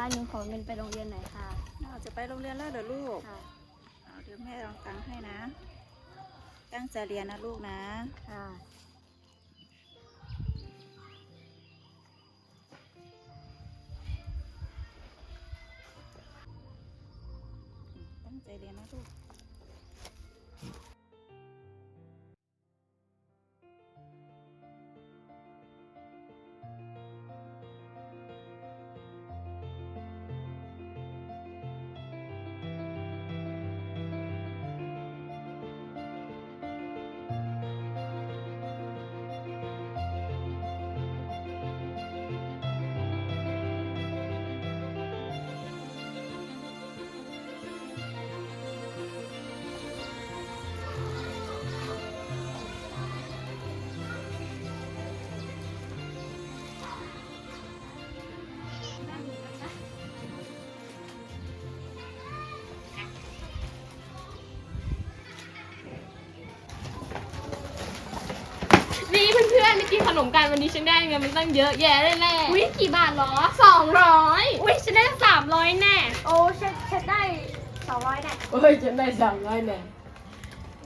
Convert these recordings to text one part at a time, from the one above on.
แม่คะหนูขอเงินไปโรงเรียนหน่อยค่ะ เราจะไปโรงเรียนแล้วเหรอลูกค่ะ เอาเดี๋ยวแม่ลองตังค์ให้นะ ตั้งใจเรียนนะลูกนะ ค่ะตั้งใจเรียนนะลูก ขนมกันวันนี้ฉันได้เงินมันตั้งเยอะแยะเลยแน่อุ้ยกี่บาทเหรอสองร้อยอุ้ยฉันได้สามร้อยแน่ โอ้ฉันฉันได้สองร้อยแน่เฮ้ยฉันได้สามร้อยแน่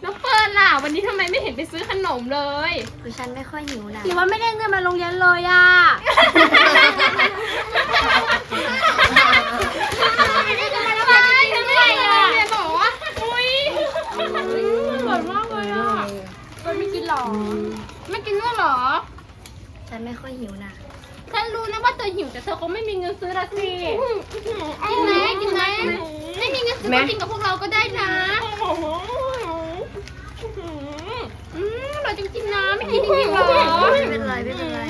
แล้วเฟิร์นล่ะ วันนี้ทำไมไม่เห็นไปซื้อขนมเลยคือฉันไม่ค่อยหิวนะหรือว่าไม่ได้เงินมาโรงเรียนเลยอะไม่ได้จะมาแล้วไปฉันไม่ได้อะเรียนบอกว่าอุ้ยอร่อยมากเลยอะเฟิร์นไม่กินหรอ ไม่กินด้วยเหรอ ฉันไม่ค่อยหิวนะฉันรู้นะว่าเธอหิวแต่เธอคงไม่มีเงินซื้อละสิกินไหมกินไหมไม่มีเงินซื้อก็กินกับพวกเราก็ได้นะอืมอร่อยจริงๆนะไม่กินจริงๆเหรอไม่เป็นไรไม่เป็นไร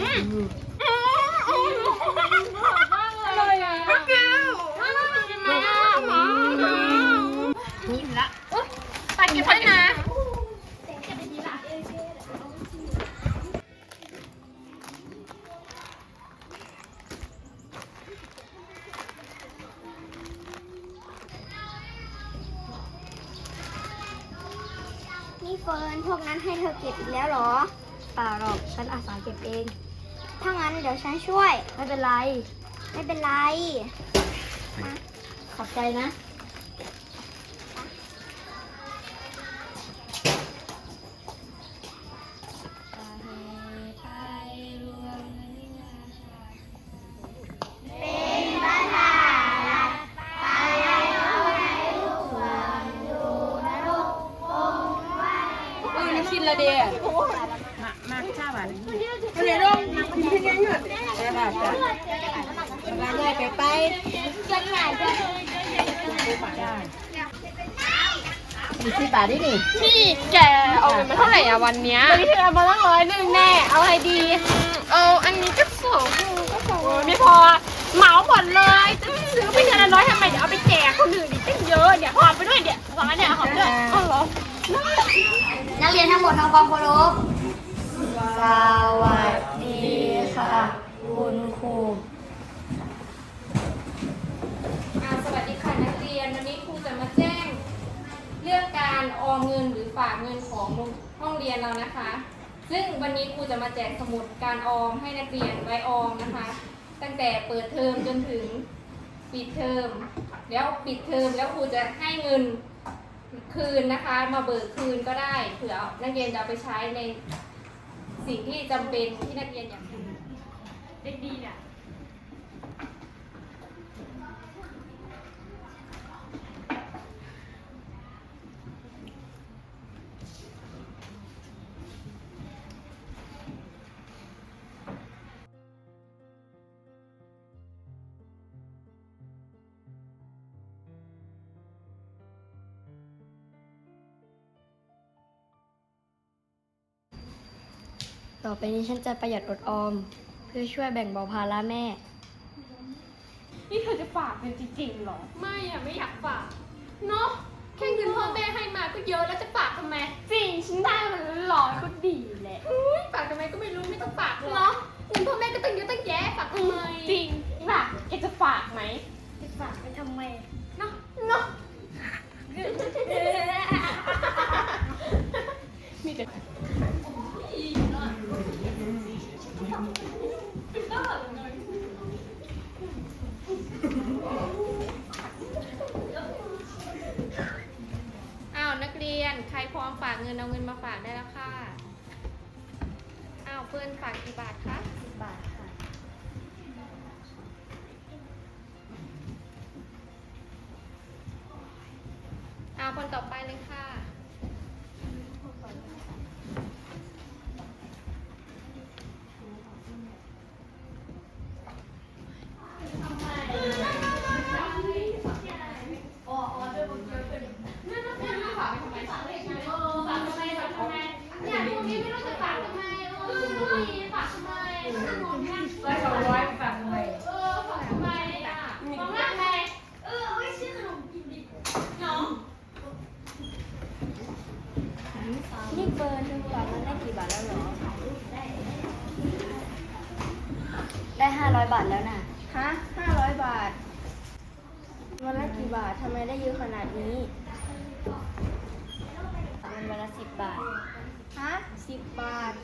นี่เฟิร์นพวกนั้นให้เธอเก็บอีกแล้วเหรอ เปล่าหรอกฉันอาสาเก็บเอง ถ้างั้นเดี๋ยวฉันช่วย ไม่เป็นไร ไม่เป็นไร ขอบใจนะ จ้ะเวลาเลยไปไปมีสิบบาทได้นี่พี่แกเอาเงินมาเท่าไหร่อะวันเนี้ยวันนี้เธอเอามาตั้งร้อยหนึ่งแน่ เอาอะไรดี เอาอันนี้ก็สองก็สองไม่พอ เหมาหมดเลยจะซื้อไปเดือนละร้อยทำไมเดี๋ยวเอาไปแจกคนอื่นอีกตั้งเยอะเดี๋ยวหอบไปด้วยเดี๋ยวหอบเนี่ยหอบด้วยอ๋อเหรอนักเรียนทั้งหมดทำความเคารพสวัสดีค่ะ คุณครูอาสวัสดีค่ะนักเรียน วันนี้ครูจะมาแจ้ง เรื่องการออมเงินหรือฝากเงินของห้องเรียนเรานะคะ ซึ่งวันนี้ครูจะมาแจกสมุดการออมให้นักเรียนไว้ออมนะคะ ตั้งแต่เปิดเทอมจนถึงปิดเทอม แล้วปิดเทอมแล้วครูจะให้เงินคืนนะคะ มาเบิกคืนก็ได้เผื่อนักเรียนจะเอาไปใช้ในสิ่งที่จำเป็นที่นักเรียนอยาก ต่อไปนี้ฉันจะประหยัดอดออม เพื่อช่วยแบ่งเบาภาระแม่ นี่เธอจะฝากเงินจริงๆหรอ ไม่อะไม่อยากฝาก เนาะแค่เงินพ่อแม่ให้มาก็เยอะแล้วจะฝากทำไม จริงฉันได้มันร้อยก็ดีแหละฝากทำไมก็ไม่รู้ไม่ต้องฝากหรอกเนาะเงินพ่อแม่ก็ตั้งเยอะตั้งแยะฝากทำไมจริงนี่ป่ะแกจะฝากไหมจะฝากไปทำไมเนาะเนาะ มีแต่ นเอาเงินมาฝากได้แล้วค่ะ อ้าวเพื่อนฝากกี่บาทคะสิบบาทค่ะ อ้าวคนต่อไปเลยค่ะเนี่ยพวกนี้ไม่รู้จะฝากทำไมเออฝากทำไมขนมมันร้อยสองร้อยฝากไมเออฝากทำไม อะของมากไงเออเอาไว้ซื้อขนมกินดิน้องนี่เฟิร์นเธอฝากเงินได้กี่บาทแล้วเหรอ ได้ห้าร้อยบาทแล้วน่ะ ฮะห้าร้อยบาท วันละกี่บาท ทำไมได้เยอะขนาดนี้เงินวันละสิบบาท ฮะสิบบาท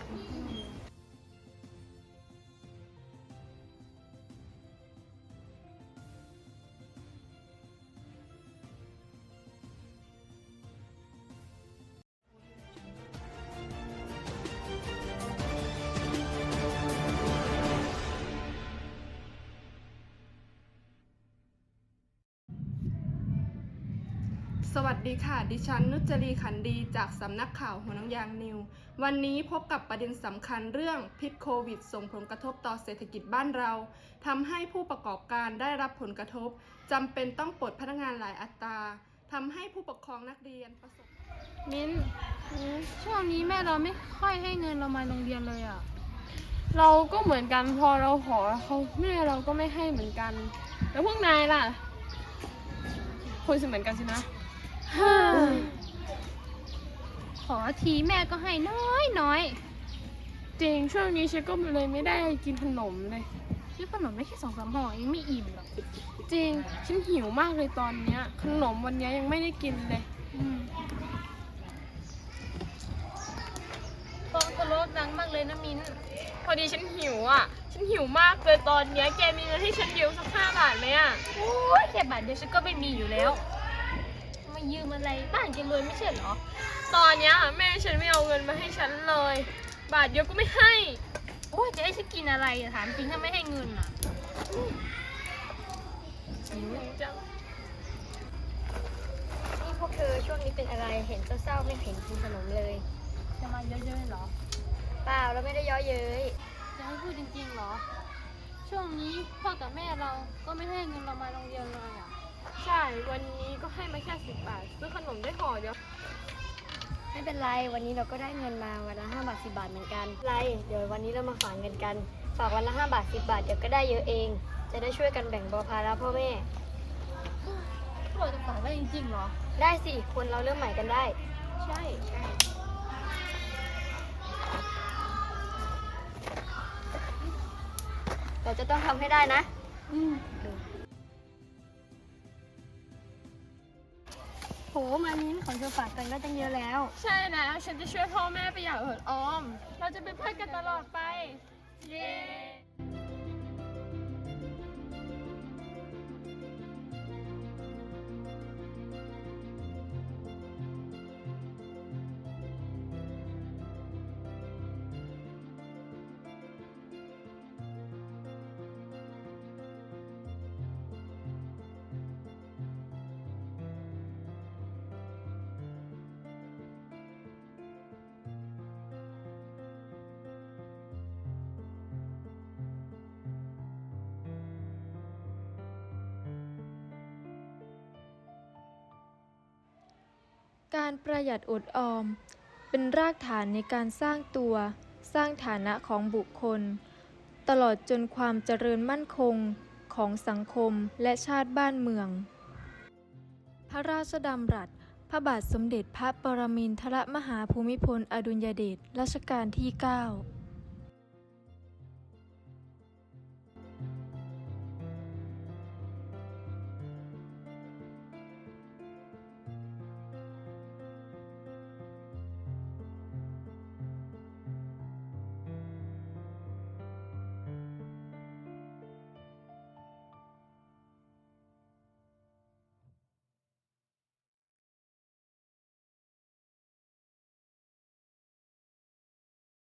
สวัสดีค่ะ ดิฉันนุจรีขันดีจากสำนักข่าวหัวน้ำยางนิว วันนี้พบกับประเด็นสำคัญเรื่องพิษโควิด ส่งผลกระทบต่อเศรษฐกิจบ้านเราทำให้ผู้ประกอบการได้รับผลกระทบจำเป็นต้องปลดพนักงานหลายอัตราทำให้ผู้ปกครองนักเรียนประสบมิ้นช่วงนี้แม่เราไม่ค่อยให้เงินเรามาโรงเรียนเลยอะ่ะเราก็เหมือนกันพอเราขอเขาแม่เราก็ไม่ให้เหมือนกัน แล้วพวกนายล่ะคุยเหมือนกันสินะ ขอทีแม่ก็ให้น้อยน้อยจริงช่วงนี้ฉันก็เลยไม่ได้กินขนมเลยซื้อขนมไม่แค่สองสามห่อยังไม่อิ่มหรอกจริงฉันหิวมากเลยตอนเนี้ย ขนมวันเนี้ยยังไม่ได้กินเลยอืมฟองทะโลดังมากเลยนะมิ้น พอดีฉันหิวอะ ฉันหิวมากเลยตอนเนี้ยแกมีเงินให้ฉันยืมสักห้าบาทไหมอะโอ้ยแค่บาทเดียวฉันก็ไม่มีอยู่แล้ว มายืมอะไรบ้านแกรวยไม่ใช่เหรอ ตอนเนี้ยแม่ฉันไม่เอาเงินมาให้ฉันเลย บาทเดียวก็ไม่ให้ โอ้ยจะให้ฉันกินอะไรอะถามจริงถ้าไม่ให้เงินอะหิวจังนี่พวกเธอช่วงนี้เป็นอะไรเห็นเศร้าๆไม่เห็นกินขนมเลย จะมาเยอะๆเหรอ เปล่าเราไม่ได้เย่อเย้ยจะให้พูดจริงๆเหรอ ช่วงนี้พ่อกับแม่เราก็ไม่ให้เงินเรามาโรงเรียนเลยอะ ใช่ วันนี้ก็ให้มาแค่สิบบาท ซื้อขนมได้ห่อเดียว ไม่เป็นไร วันนี้เราก็ได้เงินมาวันละ5บาท 10 บาทเหมือนกันไร เดี๋ยววันนี้เรามาฝากเงินกัน ฝากวันละ5บาท 10 บาท เดี๋ยวก็ได้เยอะเอง จะได้ช่วยกันแบ่งเบาภาระพ่อแม่ พวกเราจะฝากได้จริงๆเหรอ ได้สิ คนเราเริ่มใหม่กันได้ ใช่เราจะต้องทำให้ได้นะ โหมานี้ของเธอฝากกันก็ตั้งเยอะแล้ว ใช่แล้ว ฉันจะช่วยพ่อแม่ประหยัดอดออม เราจะเป็นเพื่อนกันตลอดไป เย้ การประหยัดอดออม เป็นรากฐานในการสร้างตัว สร้างฐานะของบุคคล ตลอดจนความเจริญมั่นคงของสังคมและชาติบ้านเมือง พระราชดำรัส พระบาทสมเด็จพระปรมินทรมหาภูมิพล อดุลยเดชรัชกาลที่ 9